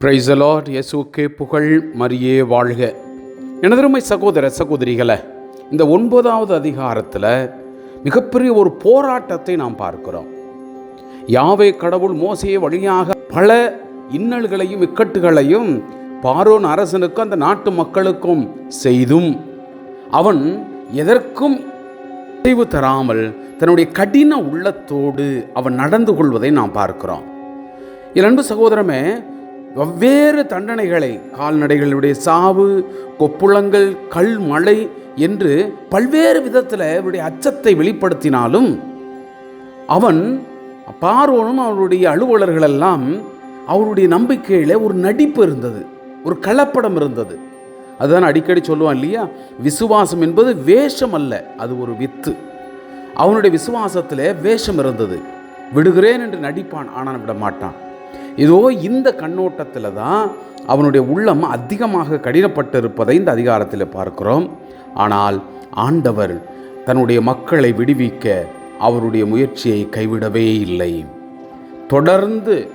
Praise the Lord இயேசுக்கே புகழ் மரியே வாழ்க. எனதருமை சகோதர சகோதரிகளை இந்த ஒன்பதாவது அதிகாரத்தில் மிகப்பெரிய ஒரு போராட்டத்தை நாம் பார்க்கிறோம். யாவே கடவுள் மோசையை வழியாக பல இன்னல்களையும் இக்கட்டுகளையும் பாரோன் அரசனுக்கும் அந்த நாட்டு மக்களுக்கும் செய்தும் அவன் எதற்கும் தெளிவு தராமல் தன்னுடைய கடின உள்ளத்தோடு அவன் நடந்து கொள்வதை நாம் பார்க்கிறோம். என் அன்பு சகோதரமே வெவ்வேறு தண்டனைகளை கால்நடைகளுடைய சாவு கொப்புளங்கள் கல் மழை என்று பல்வேறு விதத்தில் அவருடைய அச்சத்தை வெளிப்படுத்தினாலும் அவன் பார்வனும் அவருடைய அலுவலர்களெல்லாம் அவருடைய நம்பிக்கையில் ஒரு நடிப்பு இருந்தது ஒரு கலப்படம் இருந்தது. அதுதான் அடிக்கடி சொல்லுவான் இல்லையா? விசுவாசம் என்பது வேஷம் அல்ல அது ஒரு வித்து. அவனுடைய விசுவாசத்தில் வேஷம் இருந்தது. விடுகிறேன் என்று நடிப்பான் ஆனால் விட மாட்டான் இதோ இந்த கண்ணோட்டத்தில் தான் அவனுடைய உள்ளம் அதிகமாக கடினப்பட்டிருப்பதை இந்த அதிகாரத்தில் பார்க்கிறோம். ஆனால் ஆண்டவர் தன்னுடைய மக்களை விடுவிக்க அவருடைய முயற்சியை கைவிடவே இல்லை. தொடர்ந்து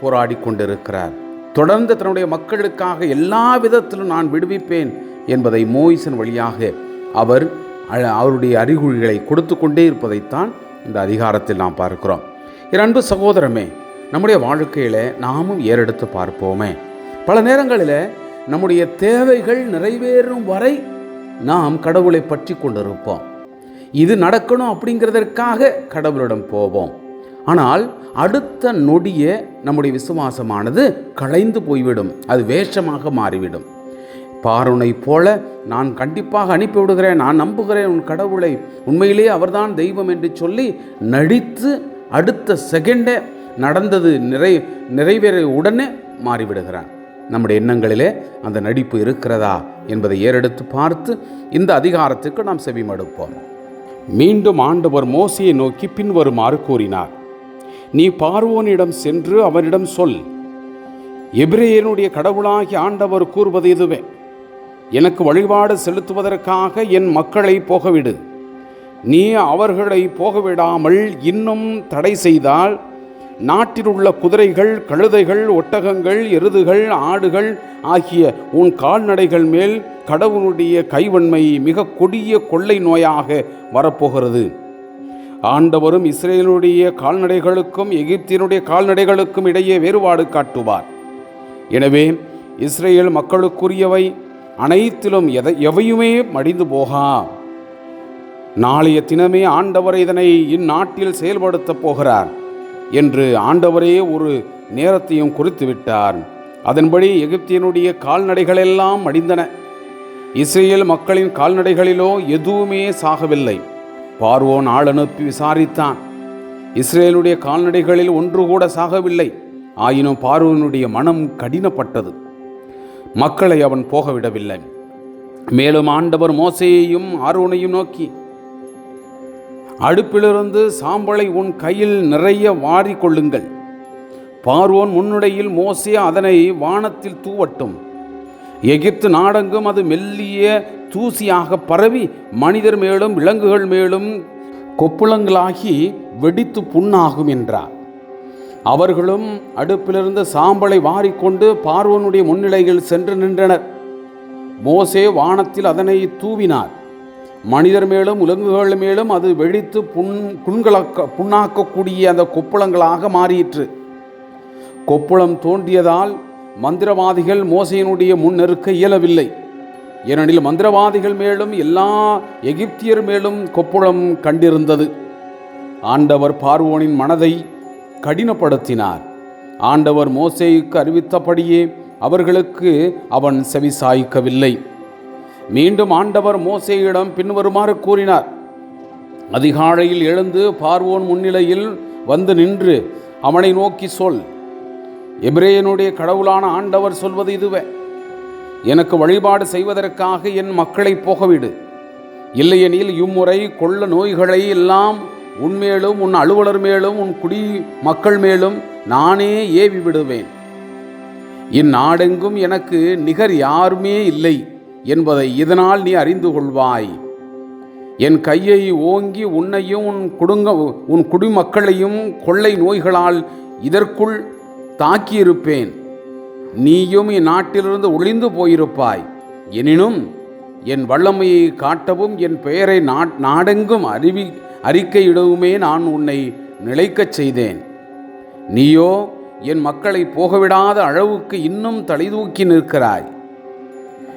போராடி கொண்டிருக்கிறார். தொடர்ந்து தன்னுடைய மக்களுக்காக எல்லா விதத்திலும் நான் விடுவிப்பேன் என்பதை மோயிசன் வழியாக அவர் அ- அவருடைய அறிகுறிகளை கொடுத்து கொண்டே இருப்பதைத்தான் இந்த அதிகாரத்தில் நாம் பார்க்கிறோம். இரண்டு அன்பு சகோதரமே நம்முடைய வாழ்க்கையில் நாமும் ஏறெடுத்து பார்ப்போமே. பல நேரங்களில் நம்முடைய தேவைகள் நிறைவேறும் வரை நாம் கடவுளை பற்றி கொண்டிருப்போம். இது நடக்கணும் அப்படிங்கிறதற்காக கடவுளிடம் போவோம். ஆனால் அடுத்த நொடிய நம்முடைய விசுவாசமானது களைந்து போய்விடும். அது வேஷமாக மாறிவிடும். பாருனை போல நான் கண்டிப்பாக அனுப்பி விடுகிறேன் நான் நம்புகிறேன் உன் கடவுளை. உண்மையிலேயே அவர்தான் தெய்வம் என்று சொல்லி நடித்து அடுத்த செகண்டே நடந்தது நிறை நிறைவேற உடனே மாறிவிடுகிறான். நம்முடைய எண்ணங்களிலே அந்த நடிப்பு இருக்கிறதா என்பதை ஏறெடுத்து பார்த்து இந்த அதிகாரத்துக்கு நாம் செவிமடுப்போம். மீண்டும் ஆண்டவர் மோசையை நோக்கி பின்வருமாறு கூறினார். நீ பார்வோனிடம் சென்று அவனிடம் சொல். எபிரேயனுடைய கடவுளாகி ஆண்டவர் கூறுவது இதுவே எனக்கு வழிபாடு செலுத்துவதற்காக என் மக்களை போகவிடு. நீ அவர்களை போகவிடாமல் இன்னும் தடை செய்தால் நாட்டில் உள்ள குதிரைகள் கழுதைகள் ஒட்டகங்கள் எருதுகள் ஆடுகள் ஆகிய உன் கால்நடைகள் மேல் கடவுளுடைய கைவன்மை மிக கொடிய கொள்ளை நோயாக வரப்போகிறது. ஆண்டவரும் இஸ்ரேலுடைய கால்நடைகளுக்கும் எகிப்தினுடைய கால்நடைகளுக்கும் இடையே வேறுபாடு காட்டுவார். எனவே இஸ்ரேல் மக்களுக்குரியவை அனைத்திலும் எதை எவையுமே மடிந்து போகா. நாளைய தினமே ஆண்டவர் இதனை இந்நாட்டில் செயல்படுத்தப் போகிறார். என்று ஆண்டவரே ஒரு நேரத்தையும் குறித்து விட்டார். அதன்படி எகிப்தியனுடைய கால்நடைகளெல்லாம் அடிந்தன இஸ்ரேல் மக்களின் கால்நடைகளிலோ எதுவுமே சாகவில்லை. பார்வோன் ஆள் அனுப்பி விசாரித்தான். இஸ்ரேலுடைய கால்நடைகளில் ஒன்று கூட சாகவில்லை. ஆயினும் பார்வோனுடைய மனம் கடினப்பட்டது. மக்களை அவன் போகவிடவில்லை. மேலும் ஆண்டவர் மோசையையும் ஆர்வனையும் நோக்கி அடுப்பிலிருந்து சாம்பலை உன் கையில் நிறைய வாரி கொள்ளுங்கள் பார்வோன் முன்னுடையில் மோசே அதனை வானத்தில் தூவட்டும். எகிப்து நாடெங்கும் அது மெல்லிய தூசியாக பரவி மனிதர் மேலும் விலங்குகள் மேலும் கொப்புளங்களாகி வெடித்து புண்ணாகும் என்றார். அவர்களும் அடுப்பிலிருந்து சாம்பலை வாரிக்கொண்டு பார்வோனுடைய முன்னிலையில் சென்று நின்றனர். மோசே வானத்தில் அதனை தூவினார். மனிதர் மேலும் விலங்குகள் மேலும் அது வெடித்து புண் புண்களாக்க புண்ணாக்கக்கூடிய அந்த கொப்புளங்களாக மாறிற்று கொப்புளம் தோன்றியதால் மந்திரவாதிகள் மோசையினுடைய முன் நெருக்க இயலவில்லை. ஏனெனில் மந்திரவாதிகள் மேலும் எல்லா எகிப்தியர் மேலும் கொப்புளம் கண்டிருந்தது. ஆண்டவர் பார்வோனின் மனதை கடினப்படுத்தினார். ஆண்டவர் மோசேயுக்கு அறிவித்தபடியே அவர்களுக்கு அவன் செவி சாய்க்கவில்லை மீண்டும் ஆண்டவர் மோசேயிடம் பின்வருமாறு கூறினார். அதிகாலையில் எழுந்து பார்வோன் முன்னிலையில் வந்து நின்று அவனை நோக்கி சொல். எபிரேயனுடைய கடவுளான ஆண்டவர் சொல்வது இதுவே. எனக்கு வழிபாடு செய்வதற்காக என் மக்களை போகவிடு. இல்லையெனில் இம்முறை கொள்ள நோய்களை எல்லாம் உன்மேலும் உன் அலுவலர் மேலும் உன் குடி மக்கள் மேலும் நானே ஏவி விடுவேன் இந்நாடெங்கும் எனக்கு நிகர் யாருமே இல்லை. என்பதை இதனால் நீ அறிந்து கொள்வாய். என் கையை ஓங்கி உன்னையும் உன் குடுங்க உன் குடிமக்களையும் கொள்ளை நோய்களால் இதற்குள் தாக்கியிருப்பேன். நீயும் இந்நாட்டிலிருந்து ஒளிந்து போயிருப்பாய். எனினும் என் வல்லமையை காட்டவும் என் பெயரை நாட் நாடெங்கும் அறிவி அறிக்கையிடவுமே நான் உன்னை நிலைக்கச் செய்தேன். நீயோ என் மக்களை போகவிடாத அளவுக்கு இன்னும் தலைதூக்கி நிற்கிறாய்.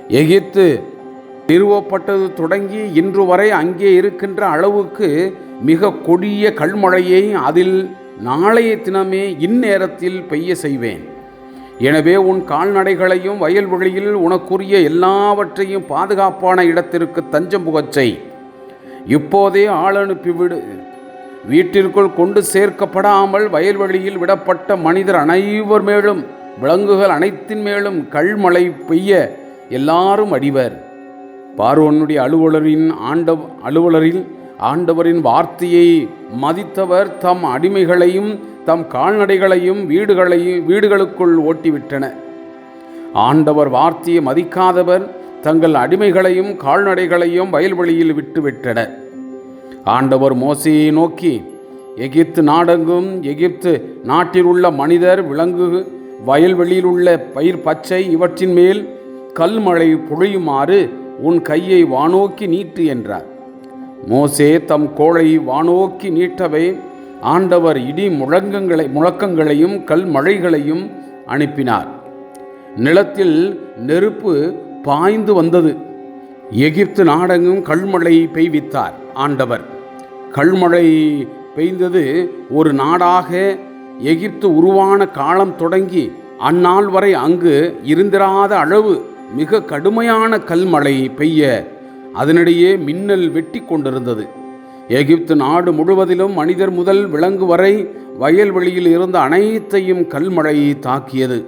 எகிப்து நிறுவப்பட்டது தொடங்கி இன்று வரை அங்கே இருக்கின்ற அளவுக்கு மிக கொடிய கல்மழையை அதில் நாளைய தினமே இந்நேரத்தில் பெய்ய செய்வேன். எனவே உன் கால்நடைகளையும் வயல்வெளியில் உனக்குரிய எல்லாவற்றையும் பாதுகாப்பான இடத்திற்கு தஞ்சம் புகச்சை இப்போதே ஆள் அனுப்பிவிடு வீட்டிற்குள் கொண்டு சேர்க்கப்படாமல் வயல்வெளியில் விடப்பட்ட மனிதர் அனைவர் மேலும் விலங்குகள் அனைத்தின் மேலும் கல்மழை பெய்ய எல்லாரும் அடிவர். பார்வனுடைய அலுவலரின் ஆண்டவ அலுவலரில் ஆண்டவரின் வார்த்தையை மதித்தவர் தம் அடிமைகளையும் தம் கால்நடைகளையும் வீடுகளையும் வீடுகளுக்குள் ஓட்டிவிட்டன ஆண்டவர் வார்த்தையை மதிக்காதவர் தங்கள் அடிமைகளையும் கால்நடைகளையும் வயல்வெளியில் விட்டுவிட்டனர். ஆண்டவர் மோசையை நோக்கி எகிப்து நாடெங்கும் எகிப்து நாட்டில் உள்ள மனிதர் விலங்கு வயல்வெளியில் உள்ள பயிர் பச்சை இவற்றின் மேல் கல்மழை பொழியுமாறு உன் கையை வானோக்கி நீட்டு என்றார். மோசே தம் கோளை வானோக்கி நீட்டவே ஆண்டவர் இடி முழங்கங்களை முழக்கங்களையும் கல்மழைகளையும் அனுப்பினார். நிலத்தில் நெருப்பு பாய்ந்து வந்தது. எகிப்து நாடெங்கும் கல்மழை பெய்வித்தார் ஆண்டவர். கல்மழை பெய்ந்தது ஒரு நாடாக எகிப்து உருவான காலம் தொடங்கி அந்நாள் வரை அங்கு இருந்திராத அளவு. மிக கடுமையான கல்மழை பெய்ய அதனிடையே மின்னல் வெட்டி கொண்டிருந்தது. எகிப்து நாடு முழுவதிலும் மனிதர் முதல் விலங்கு வரை வயல்வெளியில் இருந்த அனைத்தையும் கல்மழை தாக்கியது.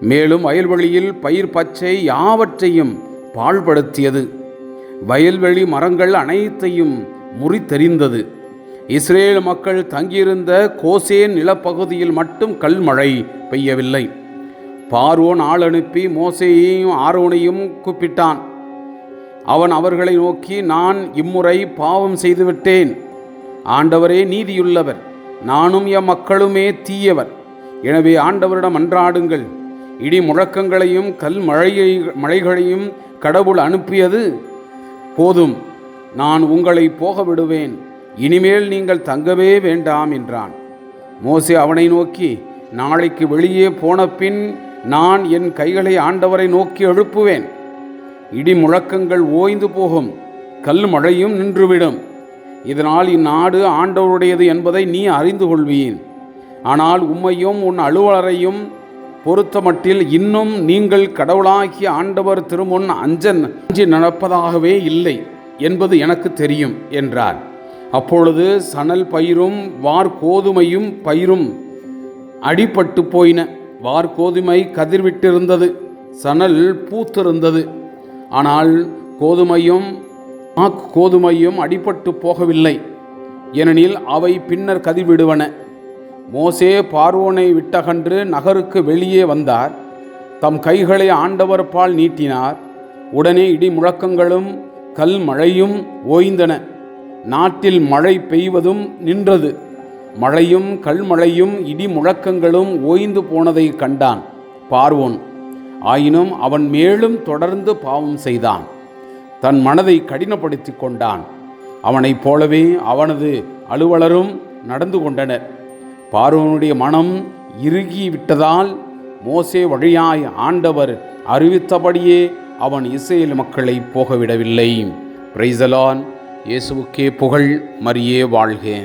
மேலும் வயல்வெளியில் பயிர் பச்சை யாவற்றையும் பாழ்படுத்தியது. வயல்வெளி மரங்கள் அனைத்தையும் முறித்தெறிந்தது. இஸ்ரேல் மக்கள் தங்கியிருந்த கோசேன் நிலப்பகுதியில் மட்டும் கல்மழை பெய்யவில்லை. பார்வோன் ஆள் அனுப்பி மோசையையும் ஆரோனையும் கூப்பிட்டான். அவன் அவர்களை நோக்கி நான் இம்முறை பாவம் செய்துவிட்டேன். ஆண்டவரே நீதியுள்ளவர். நானும் எம் மக்களுமே தீயவர். எனவே ஆண்டவரிடம் அன்றாடுங்கள். இடி முழக்கங்களையும் கல் மழையை மழைகளையும் கடவுள் அனுப்பியது போதும். நான் உங்களை போக விடுவேன் இனிமேல் நீங்கள் தங்கவே வேண்டாம் என்றான். மோசே அவனை நோக்கி நாளைக்கு வெளியே போன பின் நான் என் கைகளை ஆண்டவரை நோக்கி எழுப்புவேன். இடி முழக்கங்கள் ஓய்ந்து போகும். கல் மழையும் நின்றுவிடும். இதனால் இந்நாடு ஆண்டவருடையது என்பதை நீ அறிந்து கொள்வீன். ஆனால் உம்மையும் உன் அலுவலரையும் பொறுத்தமட்டில் இன்னும் நீங்கள் கடவுளாகிய ஆண்டவர் திருமுன் அஞ்சன் அஞ்சி நடப்பதாகவே இல்லை என்பது எனக்கு தெரியும் என்றார். அப்பொழுது சணல் பயிரும் வார் கோதுமையும் பயிரும் அடிபட்டு போயின. வார்கோதுமை கதிர்விட்டிருந்தது சணல் பூத்திருந்தது. ஆனால் கோதுமையும் ஆக் கோதுமையும் அடிபட்டு போகவில்லை. ஏனெனில் அவை பின்னர் கதிர்விடுவன. மோசே பார்வோனை விட்டகன்று நகருக்கு வெளியே வந்தார். தம் கைகளை ஆண்டவர் பால் நீட்டினார். உடனே இடி முழக்கங்களும் கல் மழையும் ஓய்ந்தன. நாட்டில் மழை பெய்வதும் நின்றது. மழையும் கல்மழையும் இடி முழக்கங்களும் ஓய்ந்து போனதை கண்டான் பார்வோன். ஆயினும் அவன் மேலும் தொடர்ந்து பாவம் செய்தான். தன் மனதை கடினப்படுத்தி கொண்டான். அவனைப் போலவே அவனது அலுவலரும் நடந்து கொண்டனர். பார்வனுடைய மனம் இறுகிவிட்டதால் மோசே வழியாய் ஆண்டவர் அறிவித்தபடியே அவன் இஸ்ரேல் மக்களை போகவிடவில்லை. பிரைசலான். இயேசுவுக்கே புகழ் மரியே வாழ்க.